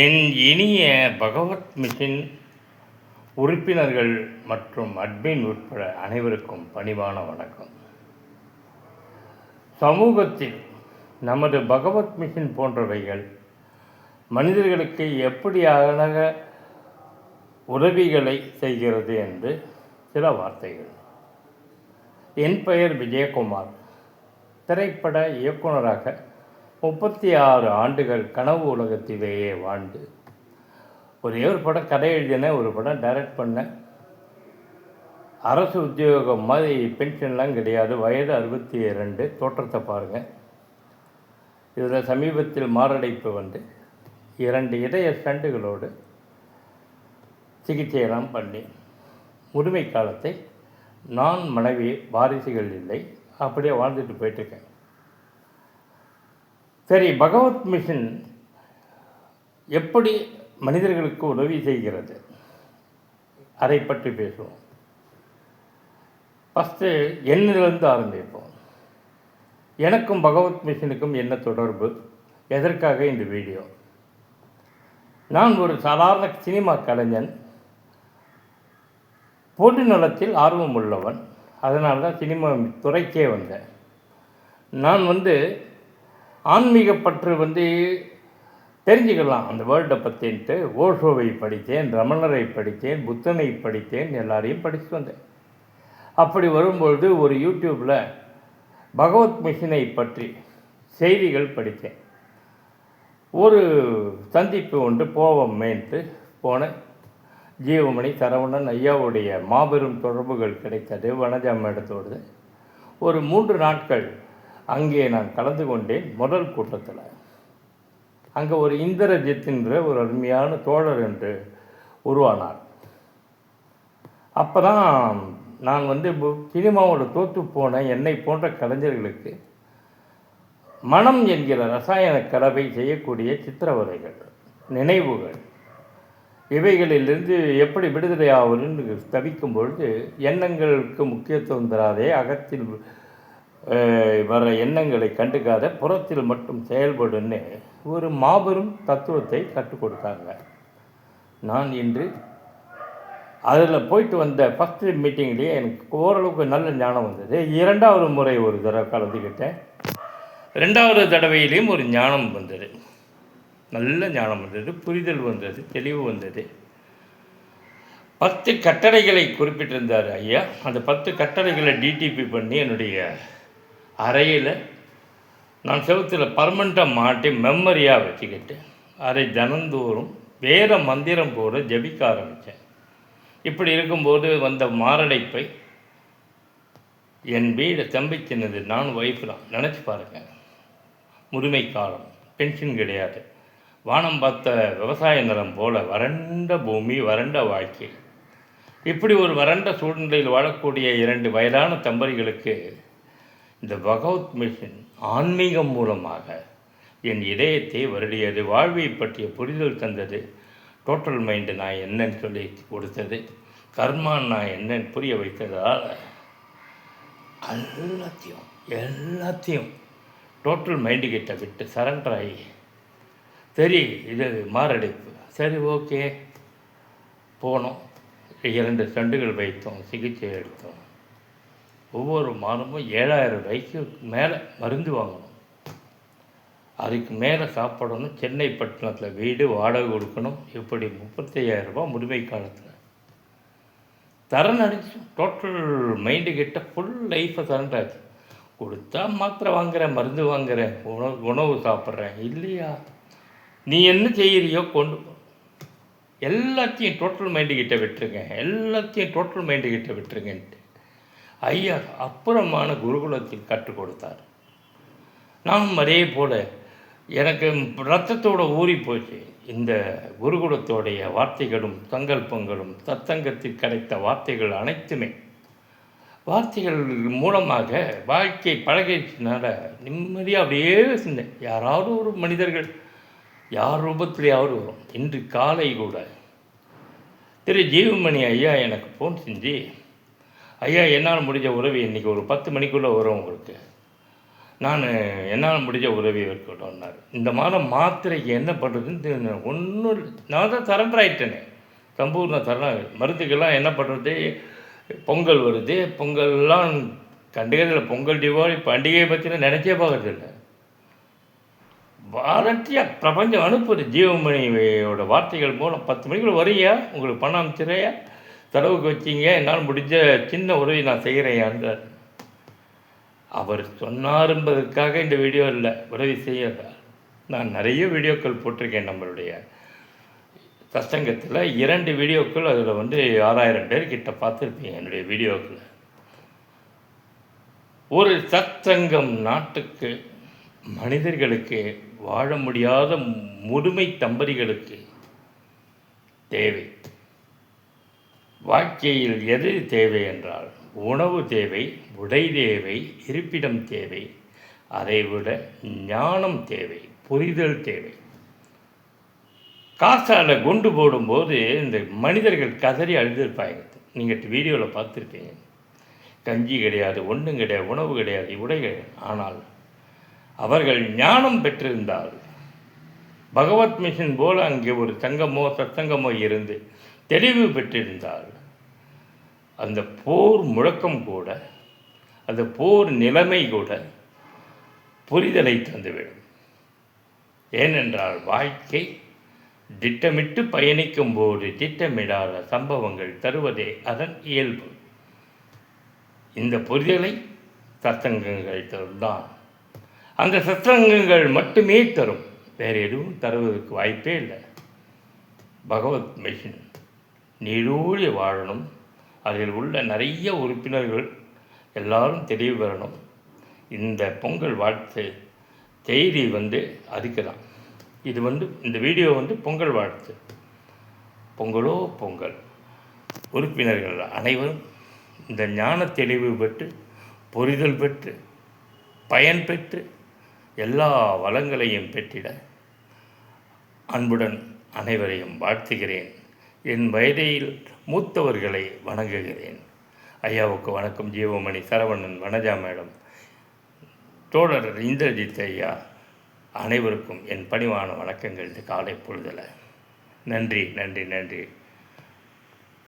என் இனிய பகவத் மிஷின் உறுப்பினர்கள் மற்றும் அட்மின் உட்பட அனைவருக்கும் பணிவான வணக்கம். சமூகத்தில் நமது பகவத் மிஷின் போன்றவைகள் மனிதர்களுக்கு எப்படியாக உதவிகளை செய்கிறது என்று சில வார்த்தைகள். என் பெயர் விஜயகுமார். திரைப்பட இயக்குனராக முப்பத்தி ஆறு ஆண்டுகள் கனவு உலகத்திலேயே வாழ்ந்து. ஒரே ஒரு படம் கதை எழுதினேன் ஒரு படம் டைரக்ட் பண்ணேன். அரசு உத்தியோகம் மாதிரி பென்ஷன்லாம் கிடையாது வயது அறுபத்தி இரண்டு தோற்றத்தை பாருங்கள் இதில் சமீபத்தில் மாரடைப்பு வந்து இரண்டு இதய ஸ்டண்டுகளோடு சிகிச்சையெல்லாம் பண்ணி. முதுமை காலத்தை நான் மனைவி வாரிசுகள் இல்லை அப்படியே வாழ்ந்துட்டு போயிட்டுருக்கேன். சரி பகவத் மிஷன் எப்படி மனிதர்களுக்கு உதவி செய்கிறது? அதை பற்றி பேசுவோம். ஃபஸ்ட்டு என்னிலிருந்து ஆரம்பிப்போம். எனக்கும் பகவத் மிஷனுக்கும் என்ன தொடர்பு? எதற்காக இந்த வீடியோ? நான் ஒரு சாதாரண சினிமா கலைஞன். பொது நலத்தில் ஆர்வம் உள்ளவன். அதனால தான் சினிமா துறைக்கே வந்தேன். நான் வந்து ஆன்மீக பற்று வந்து தெரிஞ்சுக்கலாம். அந்த வேர்ல்டை பற்றின்ட்டு ஓஷோவை படித்தேன் ரமணரை படித்தேன் புத்தனை படித்தேன் எல்லாரையும் படித்து வந்தேன். அப்படி வரும்பொழுது ஒரு யூடியூப்பில் பகவத் மிஷினை பற்றி செய்திகள் படித்தேன். ஒரு சந்திப்பு ஒன்று போவோமேன்ட்டு போனேன். ஜீவமணி சரவணன் ஐயாவுடைய மாபெரும் தொடர்புகள் கிடைத்தது வனஜா மேடத்தோடு ஒரு மூன்று நாட்கள் அங்கே நான் கலந்து கொண்டேன் முதல் கூட்டத்தில். அங்கே ஒரு இந்திரஜித் என்ற ஒரு அருமையான தோழர் என்று உருவானார். அப்போ தான் நான் வந்து சினிமாவோட தோற்று போன என்னை போன்ற கலைஞர்களுக்கு மனம் என்கிற ரசாயன கலவை செய்யக்கூடிய சித்திரவதைகள் நினைவுகள் இவைகளிலிருந்து எப்படி விடுதலை ஆவதுன்னு தவிக்கும் பொழுது எண்ணங்களுக்கு முக்கியத்துவம் தராதே அகத்தில் வர எண்ணங்களை கண்டுக்காத புறத்தில் மட்டும் செயல்படுன்னு ஒரு மாபெரும் தத்துவத்தை கற்றுக் கொடுத்தாங்க. நான் இன்று அதில் போயிட்டு வந்த ஃபஸ்ட்டு மீட்டிங்லேயே எனக்கு ஓரளவுக்கு நல்ல ஞானம் வந்தது. இரண்டாவது முறை ஒரு தடவை கலந்துக்கிட்டேன் ரெண்டாவது தடவையிலையும் ஒரு ஞானம் வந்தது. நல்ல ஞானம் வந்தது புரிதல் வந்தது தெளிவு வந்தது. பத்து கட்டளைகளை குறிப்பிட்டிருந்தார் ஐயா. அந்த பத்து கட்டளைகளை டிடிபி பண்ணி என்னுடைய அறையில் நான் செவத்தில் பர்மனண்ட்டாக மாட்டி மெம்மரியாக வச்சுக்கிட்டு அதை தினந்தோறும் வேறு மந்திரம் போட ஜபிக்க ஆரம்பித்தேன் இப்படி இருக்கும்போது வந்த மாரடைப்பை என் வீடு தம்பி சின்னது நான் ஒய்ஃப் தான். நினச்சி பாருங்கள் முதுமை காலம் பென்ஷன் கிடையாது. வானம் பார்த்த விவசாய நிலம் போல் வறண்ட பூமி வறண்ட வாழ்க்கை. இப்படி ஒரு வறண்ட சூழ்நிலையில் வாழக்கூடிய இரண்டு வயதான தம்பதிகளுக்கு இந்த பகவத் மிஷன் ஆன்மீகம் மூலமாக என் இதயத்தை வருடியது வாழ்வை பற்றிய புரிதல் தந்தது. டோட்டல் மைண்டு நான் என்னன்னு சொல்லி கொடுத்தது. கர்மான் நான் என்னன்னு புரிய வைத்ததால் எல்லாத்தையும் எல்லாத்தையும் டோட்டல் மைண்டு கிட்ட விட்டு சரண்டர் ஆகி சரி இது மாரடைப்பு. சரி ஓகே போனோம். இரண்டு சண்டுகள் வைத்தோம் சிகிச்சை எடுத்தோம். ஒவ்வொரு மாதமும் ஏழாயிரம் ரூபாய்க்கு மேலே மருந்து வாங்கணும். அதுக்கு மேலே சாப்பிடணும். சென்னை பட்டணத்தில் வீடு வாடகை கொடுக்கணும். இப்படி முப்பத்தையாயிரரூபா ரூபாய் முதுமை காலத்தில். தரன் அடிச்சு டோட்டல் மைண்டு கிட்ட ஃபுல் லைஃப்பை தரண்டாச்சு கொடுத்தா மாத்திரை வாங்குறேன் மருந்து வாங்குறேன் உணவு உணவு சாப்பிட்றேன். இல்லையா? நீ என்ன செய்கிறியோ கொண்டு போ. எல்லாத்தையும் டோட்டல் மைண்டு கிட்ட விட்டுருங்க. எல்லாத்தையும் டோட்டல் மைண்டு கிட்ட விட்டுருங்கன்ட்டு. ஐயா அப்புறமான குருகுலத்தில் கற்றுக் கொடுத்தார். நானும் அதே போல் எனக்கு ரத்தத்தோடு ஊறி போச்சு. இந்த குருகுலத்தோடைய வார்த்தைகளும் சங்கல்பங்களும் தத்தங்கத்தில் கிடைத்த வார்த்தைகள் அனைத்துமே. வார்த்தைகள் மூலமாக வாழ்க்கை பழகினால நிம்மதியாக அப்படியே சிந்தேன் யாராவது ஒரு மனிதர்கள் யார் ரூபத்திலேயாவது வரும். இன்று காலை கூட திரு ஜீவமணி ஐயா எனக்கு ஃபோன் செஞ்சு ஐயா என்னால் முடிஞ்ச உதவி இன்றைக்கி ஒரு பத்து மணிக்குள்ளே வரும் உங்களுக்கு. நான் என்னால் முடிஞ்ச உதவி இருக்கட்டும்னார் இந்த மாதம் மாத்திரைக்கு என்ன பண்ணுறதுன்னு ஒன்றும் நான் தான் சரண்டர் ஆகிட்டேனே சம்பூர்ண சரண மருந்துக்கெல்லாம் என்ன பண்ணுறது பொங்கல் வருது. பொங்கல்லாம் கண்டுக்கிறதில்ல. பொங்கல் தீபாவளி பண்டிகையை பற்றின நினச்சே பார்க்கறதில்லை. வாரண்டியாக பிரபஞ்சம் அனுப்புது. ஜீவமணியோட வார்த்தைகள் மூலம். பத்து மணிக்குள்ளே வரியா உங்களுக்கு பணம் அமைச்சிறையா தடவுக்கு வச்சிங்க என்னால் முடிஞ்ச சின்ன உதவி நான் செய்கிறேயான்றார் அவர் சொன்னார் என்பதற்காக இந்த வீடியோ இல்லை உதவி செய்ய நான் நிறைய வீடியோக்கள் போட்டிருக்கேன் நம்மளுடைய சத்சங்கத்தில் இரண்டு வீடியோக்கள் அதில் வந்து ஆறாயிரம் பேர் கிட்ட பார்த்துருப்பீங்க என்னுடைய வீடியோக்கள். ஒரு சத்சங்கம் நாட்டுக்கு மனிதர்களுக்கு வாழ முடியாத முதுமை தம்பதிகளுக்கு தேவை. வாழ்க்கையில் எது தேவை என்றால் உணவு தேவை உடை தேவை இருப்பிடம் தேவை அதைவிட ஞானம் தேவை புரிதல் தேவை. காசால குண்டு போடும்போது இந்த மனிதர்கள் கதறி அழுதிருப்பாங்க நீங்கள் வீடியோவில் பார்த்துருப்பீங்க. கஞ்சி கிடையாது ஒன்றும் கிடையாது உணவு கிடையாது உடை ஆனால் அவர்கள் ஞானம் பெற்றிருந்தால் பகவத் மிஷன் போல் அங்கே ஒரு சங்கமோ சத்சங்கமோ இருந்து தெளிவு பெற்றிருந்தால் அந்த போர் முழக்கம் கூட அந்த போர் நிலைமை கூட புரிதலை தந்துவிடும். ஏனென்றால் வாழ்க்கை திட்டமிட்டு பயணிக்கும் போது திட்டமிடாத சம்பவங்கள் தருவதே அதன் இயல்பு. இந்த புரிதலை சத்தங்கங்கள் தான் அந்த சத்தங்கங்கள் மட்டுமே தரும். வேறு எதுவும் தருவதற்கு வாய்ப்பே இல்லை. பகவத் மிஷின். நீடூழி வாழணும். அதில் உள்ள நிறைய உறுப்பினர்கள் எல்லாரும் தெளிவு பெறணும். இந்த பொங்கல் வாழ்த்து செய்தி வந்து அதுக்கு தான் இது வந்து இந்த வீடியோ வந்து பொங்கல் வாழ்த்து. பொங்கலோ பொங்கல். உறுப்பினர்கள் அனைவரும் இந்த ஞான தெளிவு பெற்று புரிதல் பெற்று பயன் பெற்று எல்லா வளங்களையும் பெற்றிட அன்புடன் அனைவரையும் வாழ்த்துகிறேன். என் வயதையில் மூத்தவர்களை வணங்குகிறேன். ஐயாவுக்கு வணக்கம். ஜீவமணி சரவணன் வனஜா மேடம். தோழர் இந்திரஜித் ஐயா அனைவருக்கும் என் பணிவான வணக்கங்கள். காலை பொழுதில். நன்றி நன்றி நன்றி.